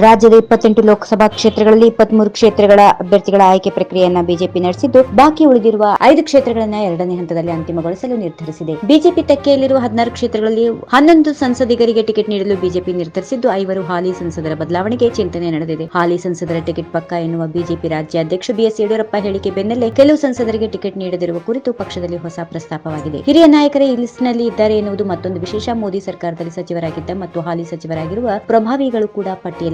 ರಾಜ್ಯದ ಇಪ್ಪತ್ತೆಂಟು ಲೋಕಸಭಾ ಕ್ಷೇತ್ರಗಳಲ್ಲಿ ಇಪ್ಪತ್ಮೂರು ಕ್ಷೇತ್ರಗಳ ಅಭ್ಯರ್ಥಿಗಳ ಆಯ್ಕೆ ಪ್ರಕ್ರಿಯೆಯನ್ನ ಬಿಜೆಪಿ ನಡೆಸಿದ್ದು, ಬಾಕಿ ಉಳಿದಿರುವ ಐದು ಕ್ಷೇತ್ರಗಳನ್ನ ಎರಡನೇ ಹಂತದಲ್ಲಿ ಅಂತಿಮಗೊಳಿಸಲು ನಿರ್ಧರಿಸಿದೆ. ಬಿಜೆಪಿ ತೆಕ್ಕೆಯಲ್ಲಿರುವ ಹದಿನಾರು ಕ್ಷೇತ್ರಗಳಲ್ಲಿ ಹನ್ನೊಂದು ಸಂಸದಿಗರಿಗೆ ಟಿಕೆಟ್ ನೀಡಲು ಬಿಜೆಪಿ ನಿರ್ಧರಿಸಿದ್ದು, ಐವರು ಹಾಲಿ ಸಂಸದರ ಬದಲಾವಣೆಗೆ ಚಿಂತನೆ ನಡೆದಿದೆ. ಹಾಲಿ ಸಂಸದರ ಟಿಕೆಟ್ ಪಕ್ಕ ಎನ್ನುವ ಬಿಜೆಪಿ ರಾಜ್ಯಾಧ್ಯಕ್ಷ ಬಿಎಸ್ ಯಡಿಯೂರಪ್ಪ ಹೇಳಿಕೆ ಬೆನ್ನಲ್ಲೇ ಕೆಲವು ಸಂಸದರಿಗೆ ಟಿಕೆಟ್ ನೀಡದಿರುವ ಕುರಿತು ಪಕ್ಷದಲ್ಲಿ ಹೊಸ ಪ್ರಸ್ತಾಪವಾಗಿದೆ. ಹಿರಿಯ ನಾಯಕರೇ, ಈ ಲಿಸ್ಟ್ನಲ್ಲಿ ಇದ್ದಾರೆ ಎನ್ನುವುದು ಮತ್ತೊಂದು ವಿಶೇಷ. ಮೋದಿ ಸರ್ಕಾರದಲ್ಲಿ ಸಚಿವರಾಗಿದ್ದ ಮತ್ತು ಹಾಲಿ ಸಚಿವರಾಗಿರುವ ಪ್ರಭಾವಿಗಳು ಕೂಡ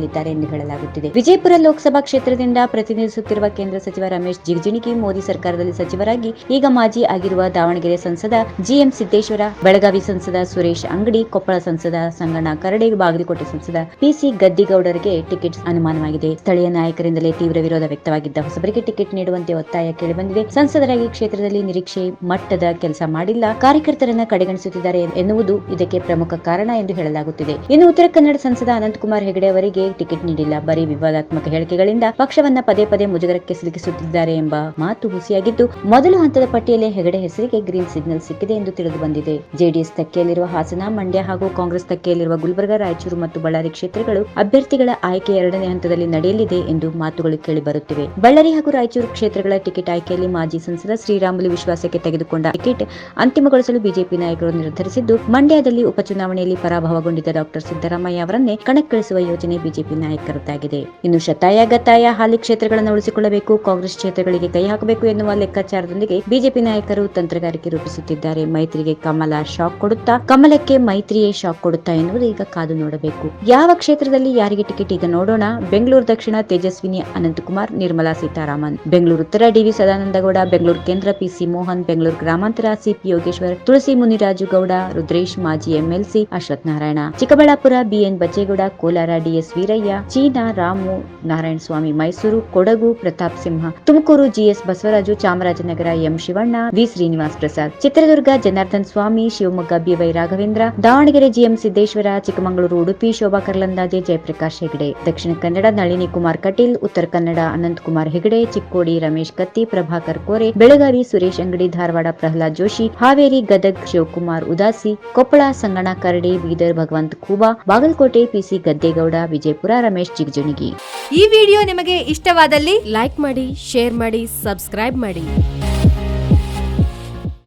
ಪಟ್ಟಿಯಲ್ಲಿದ್ದಾರೆ ಎಂದು ಹೇಳಲಾಗುತ್ತಿದೆ. ವಿಜಯಪುರ ಲೋಕಸಭಾ ಕ್ಷೇತ್ರದಿಂದ ಪ್ರತಿನಿಧಿಸುತ್ತಿರುವ ಕೇಂದ್ರ ಸಚಿವ ರಮೇಶ್ ಜಿಗಜಿಣಗಿ, ಮೋದಿ ಸರ್ಕಾರದಲ್ಲಿ ಸಚಿವರಾಗಿ ಈಗ ಮಾಜಿ ಆಗಿರುವ ದಾವಣಗೆರೆ ಸಂಸದ ಜಿಎಂ ಸಿದ್ದೇಶ್ವರ, ಬೆಳಗಾವಿ ಸಂಸದ ಸುರೇಶ್ ಅಂಗಡಿ, ಕೊಪ್ಪಳ ಸಂಸದ ಸಂಗಣ್ಣ ಕರಡೆ, ಬಾಗಲಕೋಟೆ ಸಂಸದ ಪಿಸಿ ಗದ್ದಿಗೌಡರಿಗೆ ಟಿಕೆಟ್ ಅನುಮಾನವಾಗಿದೆ. ಸ್ಥಳೀಯ ನಾಯಕರಿಂದಲೇ ತೀವ್ರ ವಿರೋಧ ವ್ಯಕ್ತವಾಗಿದ್ದ ಹೊಸಬರಿಗೆ ಟಿಕೆಟ್ ನೀಡುವಂತೆ ಒತ್ತಾಯ ಕೇಳಿಬಂದಿದೆ. ಸಂಸದರಾಗಿ ಕ್ಷೇತ್ರದಲ್ಲಿ ನಿರೀಕ್ಷೆ ಮಟ್ಟದ ಕೆಲಸ ಮಾಡಿಲ್ಲ. ಕಾರ್ಯಕರ್ತರನ್ನ ಕಡೆಗಣಿಸುತ್ತಿದ್ದಾರೆ ಎನ್ನುವುದು ಇದಕ್ಕೆ ಪ್ರಮುಖ ಕಾರಣ ಎಂದು ಹೇಳಲಾಗುತ್ತಿದೆ. ಇನ್ನು ಉತ್ತರ ಕನ್ನಡ ಸಂಸದ ಅನಂತಕುಮಾರ್ ಹೆಗಡೆ ಅವರಿಗೆ ಟಿಕೆಟ್ ನೀಡಿಲ್ಲ. ಬರೀ ವಿವಾದಾತ್ಮಕ ಹೇಳಿಕೆಗಳಿಂದ ಪಕ್ಷವನ್ನ ಪದೇ ಪದೇ ಮುಜುಗರಕ್ಕೆ ಸಿಲುಕಿಸುತ್ತಿದ್ದಾರೆ ಎಂಬ ಮಾತು ಹುಸಿಯಾಗಿದ್ದು, ಮೊದಲ ಹಂತದ ಪಟ್ಟಿಯಲ್ಲೇ ಹೆಗಡೆ ಹೆಸರಿಗೆ ಗ್ರೀನ್ ಸಿಗ್ನಲ್ ಸಿಕ್ಕಿದೆ ಎಂದು ತಿಳಿದು ಬಂದಿದೆ. ಜೆಡಿಎಸ್ ತಕ್ಕೆಯಲ್ಲಿರುವ ಹಾಸನ, ಮಂಡ್ಯ ಹಾಗೂ ಕಾಂಗ್ರೆಸ್ ತಕ್ಕೆಯಲ್ಲಿರುವ ಗುಲ್ಬರ್ಗ, ರಾಯಚೂರು ಮತ್ತು ಬಳ್ಳಾರಿ ಕ್ಷೇತ್ರಗಳು ಅಭ್ಯರ್ಥಿಗಳ ಆಯ್ಕೆ ಎರಡನೇ ಹಂತದಲ್ಲಿ ನಡೆಯಲಿದೆ ಎಂದು ಮಾತುಗಳು ಕೇಳಿಬರುತ್ತಿವೆ. ಬಳ್ಳಾರಿ ಹಾಗೂ ರಾಯಚೂರು ಕ್ಷೇತ್ರಗಳ ಟಿಕೆಟ್ ಆಯ್ಕೆಯಲ್ಲಿ ಮಾಜಿ ಸಂಸದ ಶ್ರೀರಾಮುಲು ವಿಶ್ವಾಸಕ್ಕೆ ತೆಗೆದುಕೊಂಡ ಟಿಕೆಟ್ ಅಂತಿಮಗೊಳಿಸಲು ಬಿಜೆಪಿ ನಾಯಕರು ನಿರ್ಧರಿಸಿದ್ದು, ಮಂಡ್ಯದಲ್ಲಿ ಉಪಚುನಾವಣೆಯಲ್ಲಿ ಪರಾಭವಗೊಂಡಿದ್ದ ಡಾಕ್ಟರ್ ಸಿದ್ದರಾಮಯ್ಯ ಅವರನ್ನೇ ಕಣಕ್ಕಿಳಿಸುವ ಯೋಜನೆ ಬಿಜೆಪಿ ನಾಯಕರದ್ದಾಗಿದೆ. ಇನ್ನು ಶತಾಯ ಗತಾಯ ಹಾಲಿ ಕ್ಷೇತ್ರಗಳನ್ನು ಉಳಿಸಿಕೊಳ್ಳಬೇಕು, ಕಾಂಗ್ರೆಸ್ ಕ್ಷೇತ್ರಗಳಿಗೆ ಕೈ ಹಾಕಬೇಕು ಎನ್ನುವ ಲೆಕ್ಕಾಚಾರದೊಂದಿಗೆ ಬಿಜೆಪಿ ನಾಯಕರು ತಂತ್ರಗಾರಿಕೆ ರೂಪಿಸುತ್ತಿದ್ದಾರೆ. ಮೈತ್ರಿಗೆ ಕಮಲ ಶಾಕ್ ಕೊಡುತ್ತಾ, ಕಮಲಕ್ಕೆ ಮೈತ್ರಿಯೇ ಶಾಕ್ ಕೊಡುತ್ತಾ ಎನ್ನುವುದು ಈಗ ಕಾದು ನೋಡಬೇಕು. ಯಾವ ಕ್ಷೇತ್ರದಲ್ಲಿ ಯಾರಿಗೆ ಟಿಕೆಟ್ ಈಗ ನೋಡೋಣ. ಬೆಂಗಳೂರು ದಕ್ಷಿಣ ತೇಜಸ್ವಿನಿ ಅನಂತಕುಮಾರ್, ನಿರ್ಮಲಾ ಸೀತಾರಾಮನ್. ಬೆಂಗಳೂರು ಉತ್ತರ ಡಿವಿ ಸದಾನಂದಗೌಡ, ಬೆಂಗಳೂರು ಕೇಂದ್ರ ಪಿಸಿ ಮೋಹನ್, ಬೆಂಗಳೂರು ಗ್ರಾಮಾಂತರ ಸಿಪಿ ಯೋಗೇಶ್ವರ್, ತುಳಸಿ ಮುನಿರಾಜು ಗೌಡ, ರುದ್ರೇಶ್ ಮಾಜಿ MLC Ashwath Narayana Chikkaballapur BN Bachegowda Kolar DS Veeraiah, China Ramu Narayana Swamy, Mysuru Kodagu Pratap Simha, Tumakuru GS Basavaraju, Chamarajanagar M Shivanna, V Srinivas Prasad, Chitradurga Janardhan Swamy, Shivamogga BY Raghavendra, Davanagere GM Siddeshwara, Chikkamagaluru Udupi Shobha Karandlaje Jayaprakash Hegde, Dakshina Kannada Nalini Kumar Kateel, Uttara Kannada Ananth Kumar Hegde, Chikkodi Ramesh Katti, Prabhakar Kore, Belagavi Suresh Angadi, Dharwad Pralhad Joshi, Haveri Gadag Shivakumar Udasi, Koppal Sanganna Karadi, Bidar Bhagwanth Khuba Bagalkot PC ಗದ್ದೇಗೌಡ, Vijayapura Ramesh Jigajinagi ಈ video ನಿಮಗೆ ಇಷ್ಟವಾದಲ್ಲಿ like ಮಾಡಿ share ಮಾಡಿ subscribe ಮಾಡಿ.